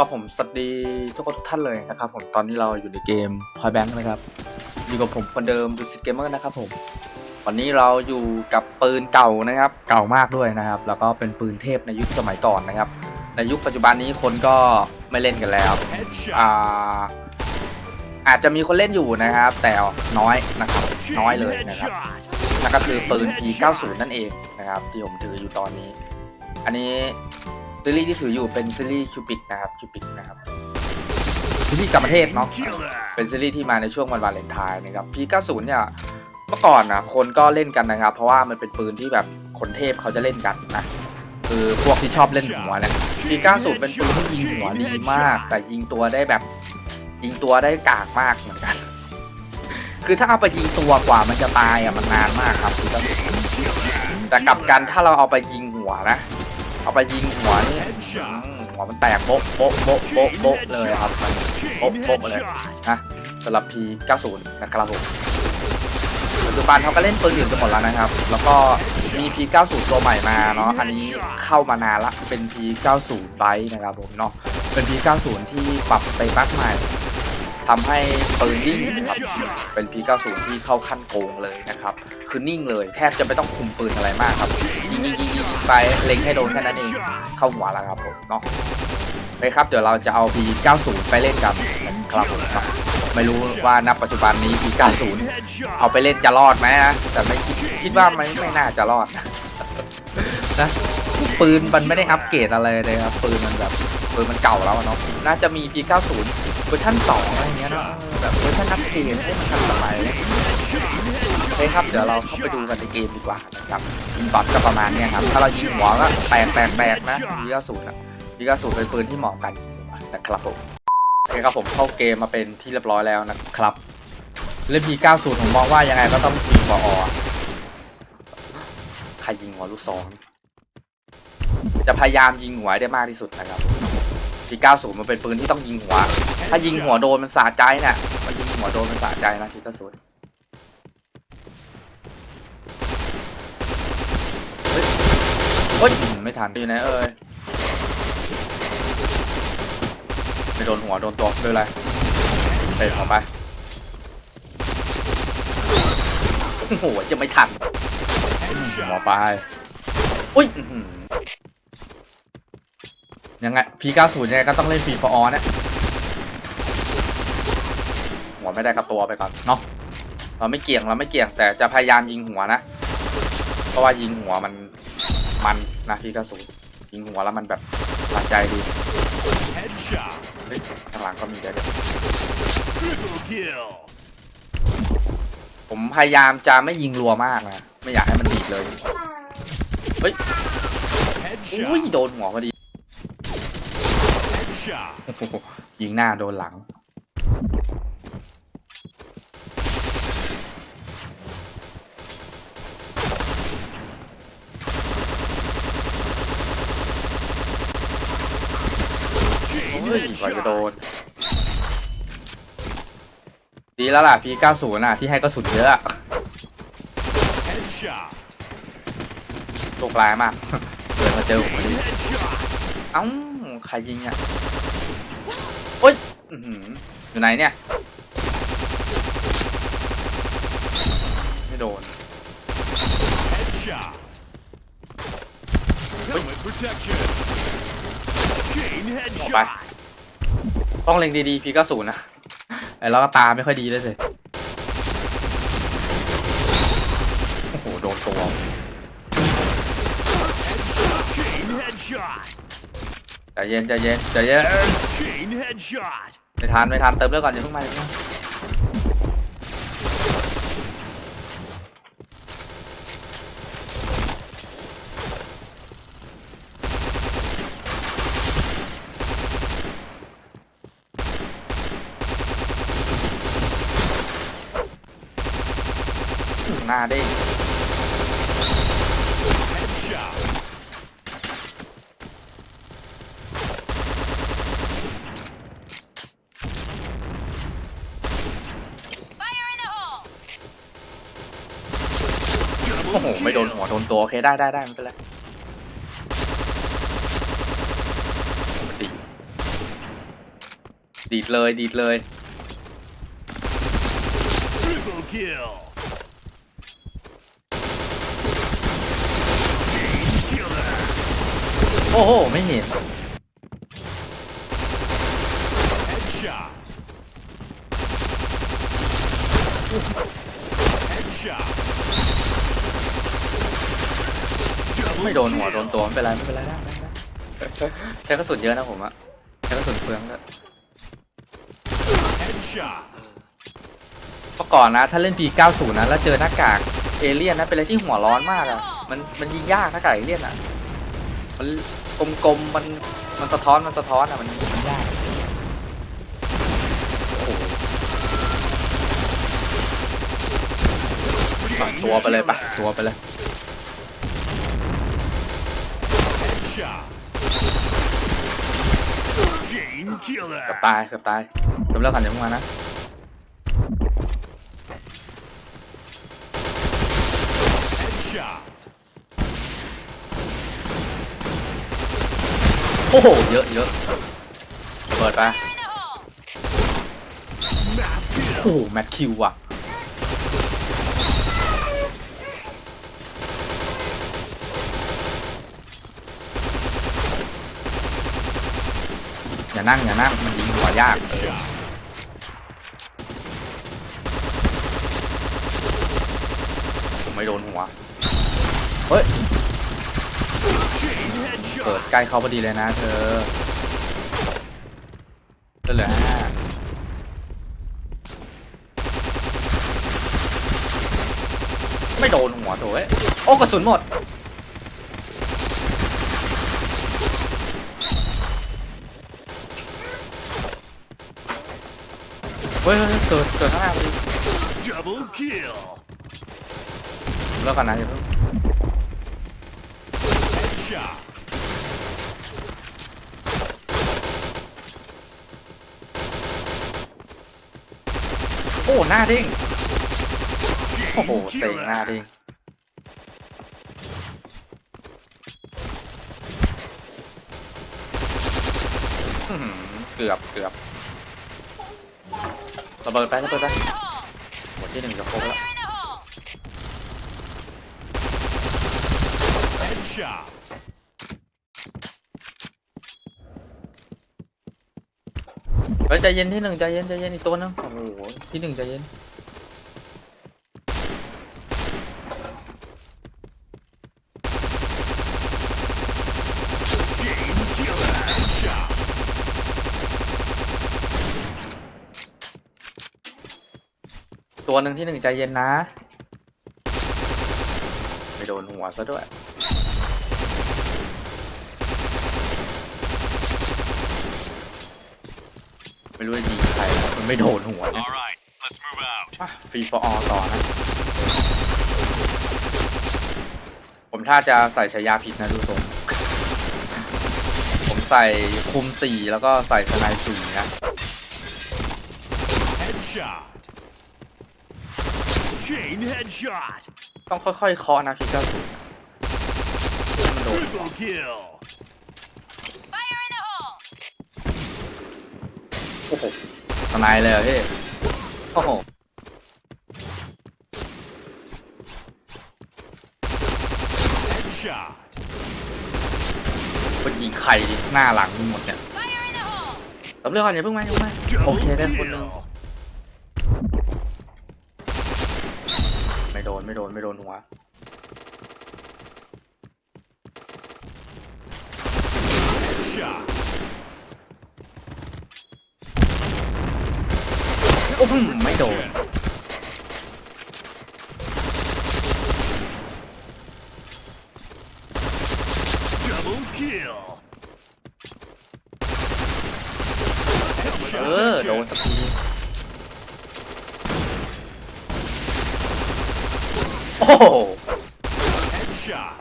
แล้วก็ผมสวัสดีทุกคนทุกท่านเลยนะครับผมตอนนี้เราอยู่ในเกม Point Bank นะครับอยู่กับผมคนเดิมดูสิเกมเมอร์นะครับผมวันนี้เราอยู่กับปืนเก่านะครับ เก่ามากด้วยนะครับ แล้วก็เป็นปืนเทพในยุคสมัยก่อนนะครับ ในยุคปัจจุบันนี้คนก็ไม่เล่นกันแล้วอ่าอาจจะมีคนเล่นอยู่นะครับ แต่น้อยนะครับน้อยเลยนะครับนั่นก็คือปืน P90 นั่นเองนะครับที่ผมถืออยู่ตอนนี้ อันนี้ ซีรีส์ที่ถืออยู่เป็นซีรีส์คิวปิกนะครับคิวปิกนะครับซีรีส์กับประเทศเนาะเป็นซีรีส์ที่มาในช่วงวันวาเลนไทน์นะครับ P90 เนี่ยเมื่อก่อนนะคนก็เล่นกันนะครับ เพราะว่ามันเป็นปืนที่แบบคนเทพเขาจะเล่นกันนะคือพวกที่ชอบเล่นหัวเนี่ย P90 เป็นปืนที่ยิงหัวดีมาก แต่ยิงตัวได้แบบยิงตัวได้กากมากเหมือนกัน คือถ้าเอาไปยิงตัวกว่ามันจะตายอะมันนานมากครับ P90 แต่กลับกันถ้าเราเอาไปยิงหัวนะ เอาไปยิงหัวนี่หัวมันแตกโบ๊ะโบ๊ะโบ๊ะโบ๊ะโบ๊ะเลยครับมันโบ๊ะโบ๊ะเลยนะสำหรับ P90 นะครับผมปัจจุบันเขาก็เล่นปืนอื่นกันหมดแล้วนะครับ แล้วก็มี P90 ตัวใหม่มาเนาะอันนี้เข้ามานานละเป็น P90 ไบนะครับผมเนาะเป็น P90 ที่ปรับไปบักใหม่ทำให้ปืนนิ่งครับเป็น P90 ที่เข้าขั้นโกงเลยนะครับ คือนิ่งเลยแทบจะไม่ต้องคุมปืนอะไรมากครับยิงยิงยิง ยิงยิงไปเล็งให้โดนแค่นั้นเองเข้าหัวแล้วครับผมเนาะไปครับเดี๋ยวเราจะเอา P90 ไปเล่นกันครับผมเนาะไม่รู้ว่าณปัจจุบันนี้ P90 เอาไปเล่นจะรอดไหมนะแต่ไม่คิดคิดว่าไม่ไม่น่าจะรอดนะปืนมันไม่ได้อัปเกรดอะไรเลยครับปืนมันแบบปืนมันเก่าแล้วเนาะน่าจะมี P90 เวอร์ชัน2อะไรเงี้ยเนะแบบเวอร์ชันอัปเกรดให้มันทันสมัย เคครับ เดี๋ยวเราเข้าไปดูกันในเกมดีกว่านะครับบอทก็ประมาณเนี้ยครับ ถ้าเรายิงหัวก็แตกแตกแตกนะยีกระสุนนะยีกระสุนเป็นปืนที่เหมาะกันนะครับผมโอเคครับผมเข้าเกมมาเป็นที่เรียบร้อยแล้วนะครับเล่น P90 ผมมองว่ายังไงก็ต้องยิงกว่าอใครยิงหัวลูกซองจะพยายามยิงหัวได้มากที่สุดนะครับ P90 มันเป็นปืนที่ต้องยิงหัว ถ้ายิงหัวโดนมันสะใจเนี่ยมันยิงหัวโดนมันสะใจนะ P90 เฮ้ยไม่ทันอยู่ไหนเอ่ยไม่โดนหัวโดนตัวด้วยอะไรเตะออกไปโอ้โหจะไม่ทันหัวไปอุ้ยอื้อหือยังไง P90 ยังไงก็ต้องเล่น P for all เนี่ยหัวไม่ได้กับตัวไปก่อนเนาะเราไม่เกี่ยงเราไม่เกี่ยงแต่จะพยายามยิงหัวนะ เพราะว่ายิงหัวมัน มันนะพี่ก็สูยิงหัวแล้วมันแบบสะใจดีเฮ้ยข้างหลังก็มีเดี๋ยวเดี๋ยวผมพยายามจะไม่ยิงรัวมากนะ ไม่อยากให้มันดีดเลย เฮ้ยอุ้ยโดนหัวพอดีโอ้โหยิงหน้าโดนหลัง เฮ้ยกว่าจะโดน ดีแล้วล่ะ P90 น่ะ ที่ให้กระสุนเยอะอะโชคร้ายมากเดินมาเจอผมพอดีเอ้าใครยิงอะโอ๊ยอื้อหืออยู่ไหนเนี่ย ไม่โดนออกไป ต้องเล็งดีๆ P90 นะไอ้แล้วก็ตาไม่ค่อยดีเลยสิโอ้โหโดนตัวใจเย็นใจเย็นใจเย็นไม่ทันไม่ทันเติมเลือดก่อนอย่าเพิ่งมาอย่าเพิ่ง หน้าเด้งโอ้โห ไม่โดนหัวโดนตัว โอเค ได้ได้ได้ไม่เป็นไรปกติดีดเลย ดีดเลย Triple kill. Killer. โอ้โห ไม่เห็น Headshot. Headshot. ไม่โดนหัวโดนตัวไม่เป็นไรไม่เป็นไรได้ได้ได้ใช้กระสุนเยอะนะผมอะใช้กระสุนเปลืองด้วย Headshot. เมื่อก่อนนะถ้าเล่น P90 นะแล้วเจอหน้ากากเอเลี่ยนนะเป็นอะไรที่หัวร้อนมากอะมันมันยิงยากหน้ากากเอเลี่ยนอะมัน กลมๆมันมันสะท้อนมันสะท้อนอะมันมันยากโอ้โหปะตัวไปเลยปะตัวไปเลย Headshot. Chain เกือบ killer. ตายเกือบตายจบแล้วกันเดี๋ยวมึงมานะ Headshot. โอ้โห เยอะเยอะเปิดไปโอ้โหแมทคิวว่ะอย่านั่งอย่านั่งมันยิงหัวยากเออ Headshot. ผมไม่โดนหัว เฮ้ย ปิด headshot. ใกล้เขาพอดีเลยนะเธอเลือดเหลือห้าไม่โดนหัวโถเอ้ยโอ้กระสุนหมดเฮ้ยเฮ้ยเฮ้ยเกิดเกิดข้างหน้าพอดี Double kill. แล้วก่อนนะอย่าเพิ่ง Headshot. อ้หน้าเด้งโอ้โหเซ็งหน้า killer. เด้งเกือบเกือบระเบิดไประเบิดไปหมดที่หนึ่งจะครบแล้ว เฮ้ยใจเย็นที่หนึ่งใจเย็นใจเย็นอีกตัวนึงโอ้โหที่หนึ่งใจเย็นตัวหนึ่งที่หนึ่งใจเย็นนะไม่โดนหัวซะด้วย ไม่รู้จะยิงใครนะมันไม่โดนหัวเนี่ย All right, let's move out. ฟรีฟอร์อต่อนะ ผมถ้าจะใส่ฉายาผิดนะดูทรงผมใส่คุมสี่แล้วก็ใส่สไนด์สี่นะ Headshot. Chain headshot. ต้องค่อยๆเคาะนะพี่เจ้าสูให้มันโดน Triple kill. โอ้โหสไนด์เลยเหรอพี่โอ้โห Headshot. มันยิงใครดิหน้าหลังหมดเนี่ยรับเรื่องก่อนอย่าเพิ่งมาอย่าเพิ่งมาโอ Double เคได้คนหนึง kill. ไม่โดนไม่โดนไม่โดนหัว Headshot. โอ้โหไม่โดน Double kill. เออโดนสักทีโอ้โห Headshot.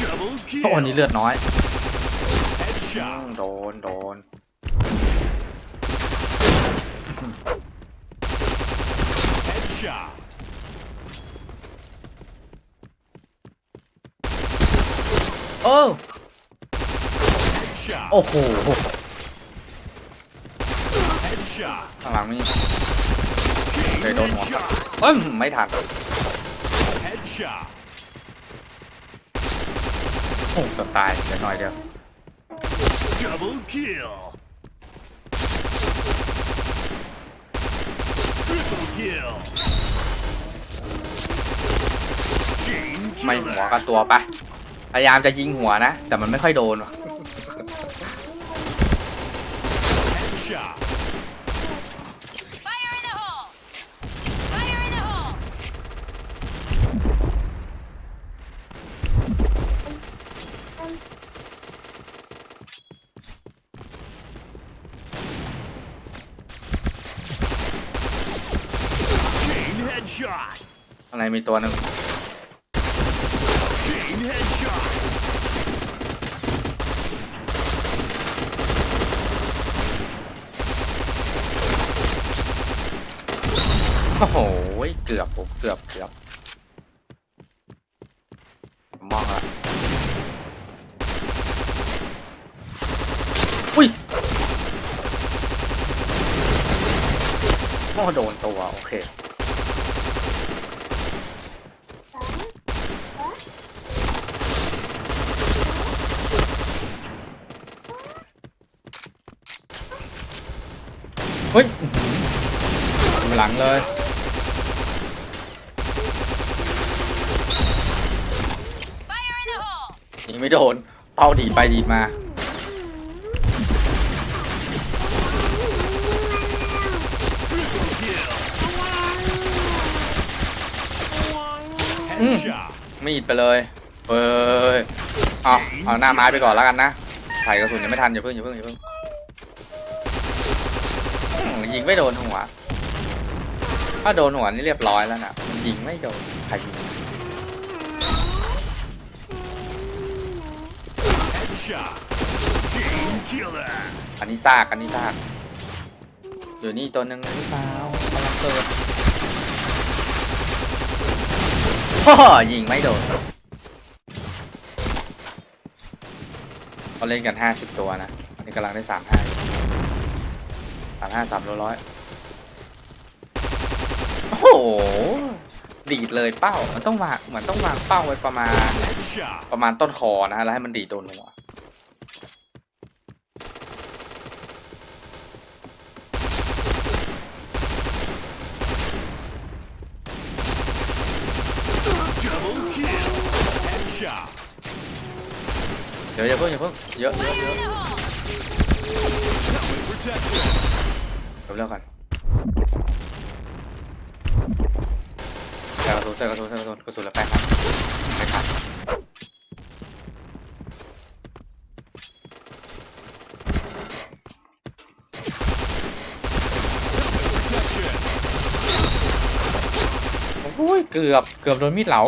Double โอ้ kill. อันนี้เลือดน้อยอืม Headshot. โดน โดน Headshot. โอ้ Headshot. โอ้โห Headshot. ข้างหลังมี Chain Okay, don't walk. headshot. เอ้ยไม่ทัน Headshot. โอ้จะตายเดี๋ยวหน่อยเดียว Double kill. Triple kill. Chain ไม่หัว killer. กับตัวไปพยายามจะยิงหัวนะ แต่มันไม่ค่อยโดนว่ะ Headshot. Fire in the hole! Fire in the hole! Chain headshot. ข้างในมีตัวหนึ่ง Chain headshot. โอ้โหเกือบผมเกือบเกือบผมมองละอุ้ยโอ้โดนตัว โอเค เฮ้ยอื้อหือหลังเลย Fire in the hole! ยิงไม่โดน เป้าดีดไปดีดมา Triple kill. อืม Headshot. มีดไปเลยเฮ้ยเอาเอาหน้าไม้ไปก่อนแล้วกันนะใส่กระสุนยังไม่ทันอย่าเพิ่งอย่าเพิ่งอย่าเพิ่งอืม ยิงไม่โดนหัว ถ้าโดนหัวนี่เรียบร้อยแล้วนะมันยิงไม่โดนใครยิง Headshot. Chain killer. อันนี้ซากอันนี้ซากอยู่นี่ตัวหนึ่งหรือเปล่ากำลังเกิดฮ่อยิงไม่โดนเขาเล่นกันห้าสิบตัวนะอันนี้กำลังได้สามห้า สามห้าสามร้อยโอ้โห ดีดเลยเป้า มันต้องวางเหมือนต้องวางเป้าไว้ประมาณ ประมาณต้นคอนะฮะแล้วให้มันดีดโดนหัวเดี๋ยวอย่าเพิ่งอย่าเพิ่งเยอะเยอะเยอะ in the hole! Helmet protection. เดี๋ยวเร็วกันใส่กระสุนใส่กระสุนใส่กระสุนกระสุนละแปดครับไม่ขาดโอ้ยเกือบเกือบโดนมีดเหลา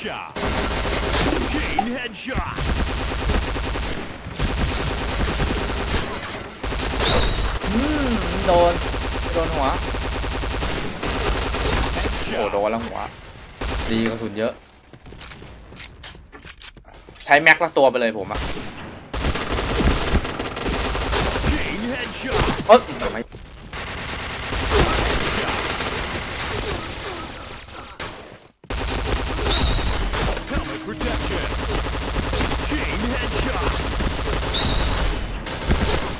Headshot. Chain headshot. อืมโดน โดนหัว โอ้โด Headshot. นแล้วหัว ดีกระสุนเยอะ ใช้แม็กละตัวไปเลยผมอะ Chain headshot. เอ้ยไม่ Headshot. Helmet protection. Chain headshot.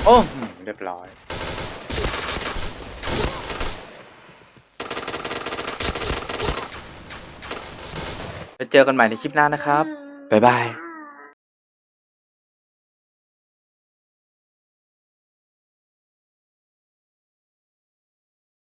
โอ้อืมเรียบร้อย ไปเจอกันใหม่ในคลิปหน้านะครับ บ๊ายบาย